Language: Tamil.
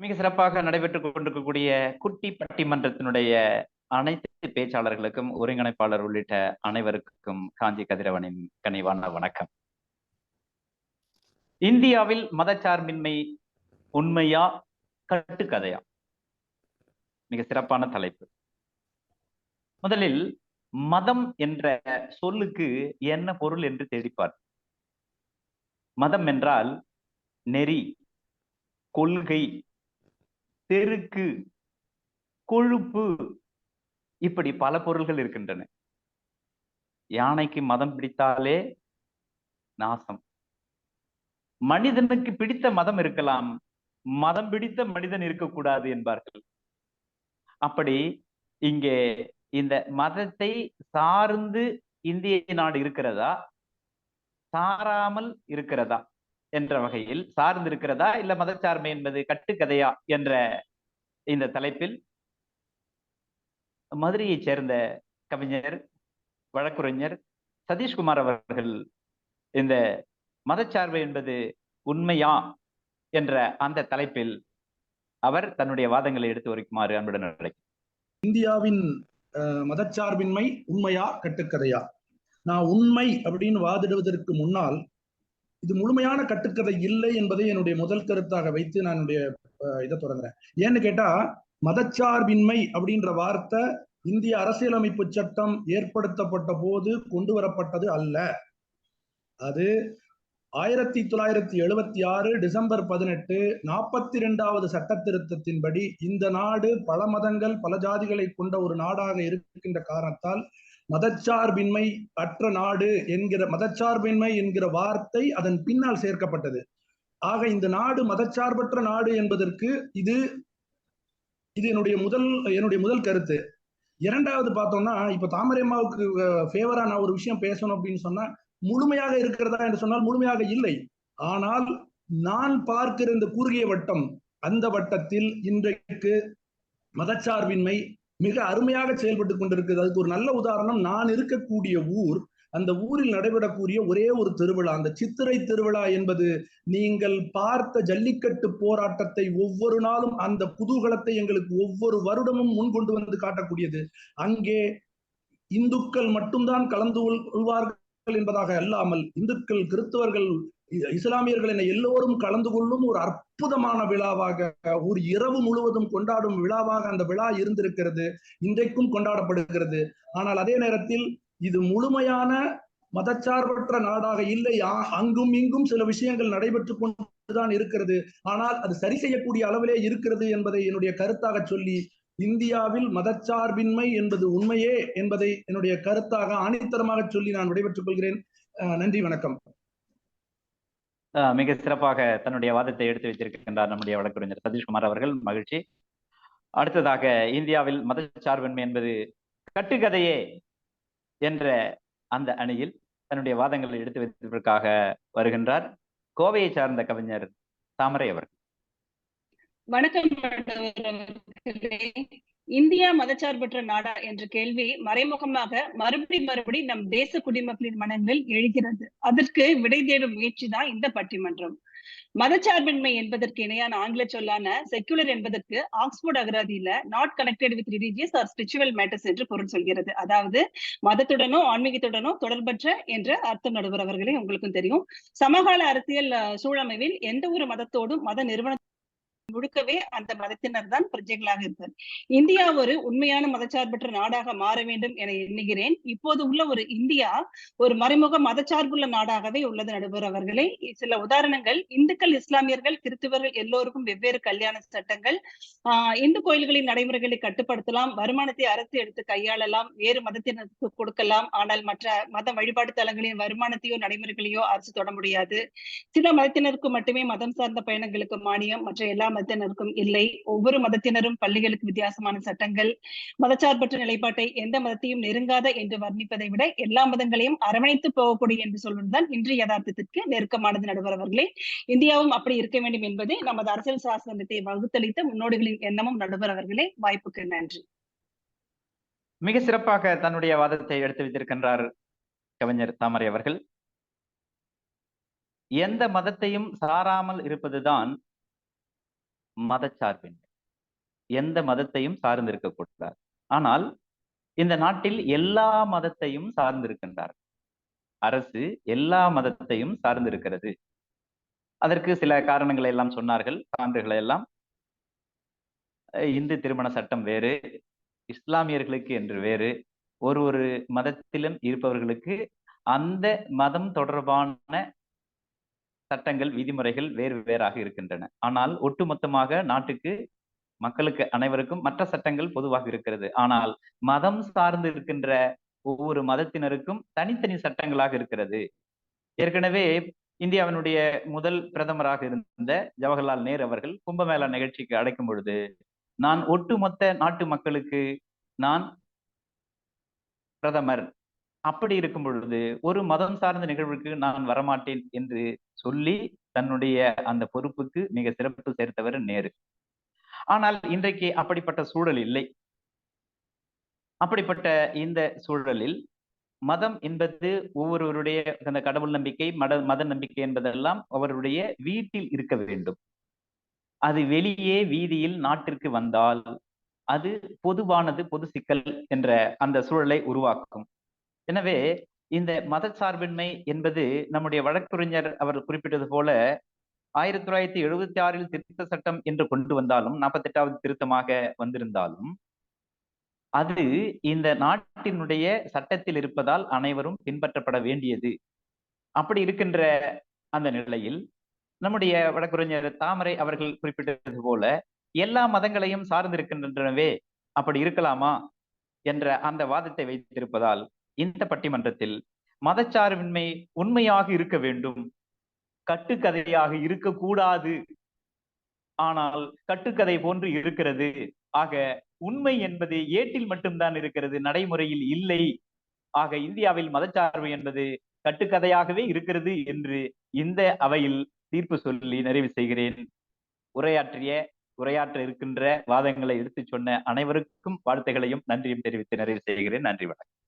மிக சிறப்பாக நடைபெற்றுக் கொண்டிருக்கக்கூடிய குட்டி பட்டிமன்றத்தினுடைய அனைத்து பேச்சாளர்களுக்கும் ஒருங்கிணைப்பாளர் உள்ளிட்ட அனைவருக்கும் காஞ்சி கதிரவனின் கனிவான வணக்கம். இந்தியாவில் மதச்சார்பின்மை உண்மையா கட்டுக்கதையா? மிக சிறப்பான தலைப்பு. முதலில் மதம் என்ற சொல்லுக்கு என்ன பொருள் என்று தேடிப்பார் மதம் என்றால் நெறி கொள்கை தெருக்கு கொழுப்பு இப்படி பல பொருள்கள் இருக்கின்றன. யானைக்கு மதம் பிடித்தாலே நாசம். மனிதனுக்கு பிடித்த மதம் இருக்கலாம். மதம் பிடித்த மனிதன் இருக்கக்கூடாது என்பார்கள். அப்படி இங்கே இந்த மதத்தை சார்ந்து இந்திய நாடு இருக்கிறதா? சாராமல் இருக்கிறதா? என்ற வகையில் சார்ந்திருக்கிறதா? இல்ல மதச்சார்மை என்பது கட்டுக்கதையா? என்ற இந்த தலைப்பில் மதுரையைச் சேர்ந்த கவிஞர் வழக்குரைஞர் சதீஷ்குமார் அவர்கள் இந்த மதச்சார்பு என்பது உண்மையா? என்ற அந்த தலைப்பில் அவர் தன்னுடைய வாதங்களை எடுத்து உரைக்குமாறு அன்புடன் அழைக்கும் இந்தியாவின் மதச்சார்பின்மை உண்மையா? கட்டுக்கதையா? நான் உண்மை அப்படின்னு வாதிடுவதற்கு முன்னால் இது முழுமையான கட்டுக்கதை இல்லை என்பதை என்னுடைய முதல் கருத்தாக வைத்து நான் என்னுடைய இதை தொடங்குறேன். ஏன்னு கேட்டா மதச்சார்பின்மை அப்படின்ற வார்த்தை இந்திய அரசியலமைப்பு சட்டம் ஏற்படுத்தப்பட்ட போது கொண்டு வரப்பட்டது அல்ல. அது ஆயிரத்தி தொள்ளாயிரத்தி எழுபத்தி ஆறு டிசம்பர் பதினெட்டு நாற்பத்தி இரண்டாவது சட்ட திருத்தத்தின்படி இந்த நாடு பல மதங்கள் பல ஜாதிகளை கொண்ட ஒரு நாடாக இருக்கின்ற காரணத்தால் மதச்சார்பின்மை அற்ற நாடு என்கிற மதச்சார்பின்மை என்கிற வார்த்தை அதன் பின்னால் சேர்க்கப்பட்டது. ஆக இந்த நாடு மதச்சார்பற்ற நாடு என்பதற்கு இது இது என்னுடைய முதல் என்னுடைய முதல் கருத்து. இரண்டாவது பார்த்தோம்னா இப்ப தாமரை அம்மாவுக்கு ஃபேவரா நான் ஒரு விஷயம் பேசணும் அப்படின்னு சொன்னா முழுமையாக இருக்கிறதா என்று சொன்னால் முழுமையாக இல்லை. ஆனால் நான் பார்க்கிற இந்த குறுகிய வட்டம் அந்த வட்டத்தில் இன்றைக்கு மதச்சார்பின்மை மிக அருமையாக செயல்பட்டு கொண்டிருக்குது அதுக்கு ஒரு நல்ல உதாரணம் நான் இருக்கக்கூடிய ஊர் அந்த ஊரில் நடைபெறக்கூடிய ஒரே ஒரு திருவிழா. அந்த சித்திரை திருவிழா என்பது நீங்கள் பார்த்த ஜல்லிக்கட்டு போராட்டத்தை ஒவ்வொரு நாளும் அந்த குதூகலத்தை எங்களுக்கு ஒவ்வொரு வருடமும் முன் கொண்டு வந்து காட்டக்கூடியது. அங்கே இந்துக்கள் மட்டும்தான் கலந்து கொள்வார்கள் என்பதாக அல்லாமல் இந்துக்கள் கிறிஸ்தவர்கள் இஸ்லாமியர்கள் என எல்லோரும் கலந்து கொள்ளும் ஒரு அற்புதமான விழாவாக ஒரு இரவு முழுவதும் கொண்டாடும் விழாவாக அந்த விழா இருந்திருக்கிறது இன்றைக்கும் கொண்டாடப்படுகிறது. ஆனால் அதே நேரத்தில் இது முழுமையான மதச்சார்பற்ற நாடாக இல்லை. அங்கும் இங்கும் சில விஷயங்கள் நடைபெற்று கொண்டுதான் இருக்கிறது. ஆனால் அது சரி செய்யக்கூடிய அளவிலே இருக்கிறது என்பதை என்னுடைய கருத்தாக சொல்லி இந்தியாவில் மதச்சார்பின்மை என்பது உண்மையே என்பதை என்னுடைய கருத்தாக ஆணித்தரமாக சொல்லி நான் விடைபெற்றுக் கொள்கிறேன். நன்றி வணக்கம். மிக சிறப்பாக தன்னுடைய வாதத்தை எடுத்து வைத்திருக்கின்றார் நம்முடைய வழக்கறிஞர் சதீஷ்குமார் அவர்கள். மகிழ்ச்சி. அடுத்ததாக இந்தியாவில் மதச்சார்பின்மை என்பது கட்டுக்கதையே என்ற அந்த அணியில் தன்னுடைய வாதங்களை எடுத்து வைத்ததற்காக வருகின்றார். கோவையை சார்ந்த கவிஞர் தாமரை அவர்கள். வணக்கம். இந்தியா மதச்சார்பற்ற நாடா என்ற கேள்வி மறைமுகமாக மறுபடி மறுபடி நம் தேச குடிமக்களின் மனங்களில் எழுகிறது. அதற்கு விடை தேடும் முயற்சி தான் இந்த பட்டிமன்றம். மதச்சார்பின்மை என்பதற்கு இணையான ஆங்கில சொல்லான செக்குலர் என்பதற்கு Oxford அகராதியில not connected with religious or spiritual matters என்று பொருள் சொல்கிறது. அதாவது மதத்துடனோ ஆன்மீகத்துடனோ தொடர்பற்ற என்ற அர்த்தம் நடுவரவர்களே உங்களுக்கும் தெரியும். சமகால அரசியல் சூழமைவில் எந்த ஒரு மதத்தோடும் மத நிறுவன முழுக்கவே அந்த மதத்தினர் தான் பிரஜைகளாக இருப்பார் இந்தியா ஒரு உண்மையான மதச்சார்பற்ற நாடாக மாற வேண்டும் என எண்ணுகிறேன். இப்போது உள்ள ஒரு இந்தியா ஒரு மறைமுக மதச்சார்புள்ள நாடாகவே உள்ளது நடுவர் அவர்களே. சில உதாரணங்கள் இந்துக்கள் இஸ்லாமியர்கள் கிறிஸ்துவர்கள் எல்லோருக்கும் வெவ்வேறு கல்யாண சட்டங்கள் ஆஹ் இந்து கோயில்களின் நடைமுறைகளை கட்டுப்படுத்தலாம் வருமானத்தை அரசு எடுத்து கையாளலாம் வேறு மதத்தினருக்கு கொடுக்கலாம் ஆனால் மற்ற மத வழிபாடு தலங்களின் வருமானத்தையோ நடைமுறைகளையோ அரசு தொட முடியாது. சில மதத்தினருக்கு மட்டுமே மதம் சார்ந்த பயணங்களுக்கு மானியம் மற்ற எல்லா மதத்தினருக்கும் இல்லை. ஒவ்வொரு மதத்தினரும் பள்ளிகளுக்கு வித்தியாசமான சட்டங்கள் மதச்சார்பற்ற நிலைப்பாட்டை எந்த மதத்தையும் நெருங்காத என்று வர்ணிப்பதை விட எல்லா மதங்களையும் அரவணைத்து போகக்கூடிய என்று சொல்வதுதான் இன்று யதார்த்தத்திற்கு நெருக்கமானது நடுவர் அவர்களே. இந்தியாவும் அப்படி இருக்க வேண்டும் என்பதே நமது அரசியல் சாசனத்தை வகுத்தளித்த முன்னோடிகளின் எண்ணமும் நடுவர் அவர்களே. வாய்ப்புக்கு நன்றி. மிக சிறப்பாக தன்னுடைய வாதத்தை எடுத்து வைத்திருக்கின்றார் கவிஞர் தாமரை அவர்கள். எந்த மதத்தையும் சாராமல் இருப்பதுதான் மதச்சார்பின்மை. எந்த மதத்தையும் சார்ந்திருக்கக்கூடாது. ஆனால் இந்த நாட்டில் எல்லா மதத்தையும் சார்ந்திருக்கின்றார் அரசு எல்லா மதத்தையும் சார்ந்திருக்கிறது. அதற்கு சில காரணங்களை எல்லாம் சொன்னார்கள். சான்றுகளை எல்லாம் இந்து திருமண சட்டம் வேறு இஸ்லாமியர்களுக்கு என்று வேறு ஒரு ஒரு மதத்திலும் இருப்பவர்களுக்கு அந்த மதம் தொடர்பான சட்டங்கள் விதிமுறைகள் வேறு வேறாக இருக்கின்றன. ஆனால் ஒட்டுமொத்தமாக நாட்டுக்கு மக்களுக்கு அனைவருக்கும் மற்ற சட்டங்கள் பொதுவாக இருக்கிறது. ஆனால் மதம் சார்ந்து இருக்கின்ற ஒவ்வொரு மதத்தினருக்கும் தனித்தனி சட்டங்களாக இருக்கிறது. ஏற்கனவே இந்தியாவினுடைய முதல் பிரதமராக இருந்த ஜவஹர்லால் நேரு அவர்கள் கும்பமேளா நிகழ்ச்சிக்கு அழைக்கும் பொழுது நான் ஒட்டுமொத்த நாட்டு மக்களுக்கு நான் பிரதமர் அப்படி இருக்கும் பொழுது ஒரு மதம் சார்ந்த நிகழ்வுக்கு நான் வரமாட்டேன் என்று சொல்லி தன்னுடைய அந்த பொறுப்புக்கு மிக சிறப்பு சேர்த்தவர் நேரு. ஆனால் இன்றைக்கு அப்படிப்பட்ட சூழல் இல்லை. அப்படிப்பட்ட இந்த சூழலில் மதம் என்பது ஒவ்வொருவருடைய அந்த கடவுள் நம்பிக்கை மத மத நம்பிக்கை என்பதெல்லாம் அவருடைய வீட்டில் இருக்க வேண்டும். அது வெளியே வீதியில் நாட்டிற்கு வந்தால் அது பொதுவானது பொது சிக்கல் என்ற அந்த சூழலை உருவாக்கும். எனவே இந்த மதச்சார்பின்மை என்பது நம்முடைய வழக்குரைஞர் அவர் குறிப்பிட்டது போல ஆயிரத்தி தொள்ளாயிரத்தி எழுபத்தி ஆறில் திருத்த சட்டம் என்று கொண்டு வந்தாலும் நாற்பத்தி எட்டாவது திருத்தமாக வந்திருந்தாலும் அது இந்த நாட்டினுடைய சட்டத்தில் இருப்பதால் அனைவரும் பின்பற்றப்பட வேண்டியது. அப்படி இருக்கின்ற அந்த நிலையில் நம்முடைய வழக்குரைஞர் தாமரை அவர்கள் குறிப்பிட்டது போல எல்லா மதங்களையும் சார்ந்திருக்கின்றனவே அப்படி இருக்கலாமா என்ற அந்த வாதத்தை வைத்திருப்பதால் இந்த பட்டிமன்றத்தில் மதச்சார்பின்மை உண்மையாக இருக்க வேண்டும். கட்டுக்கதையாக இருக்கக்கூடாது. ஆனால் கட்டுக்கதை போன்று இருக்கிறது. ஆக உண்மை என்பது ஏட்டில் மட்டும்தான் இருக்கிறது. நடைமுறையில் இல்லை. ஆக இந்தியாவில் மதச்சார்பு என்பது கட்டுக்கதையாகவே இருக்கிறது என்று இந்த அவையில் தீர்ப்பு சொல்லி நிறைவு செய்கிறேன். உரையாற்றிய உரையாற்ற இருக்கின்ற வாதங்களை எடுத்துச் சொன்ன அனைவருக்கும் வாழ்த்துகளையும் நன்றியும் தெரிவித்து நிறைவு செய்கிறேன். நன்றி வணக்கம்.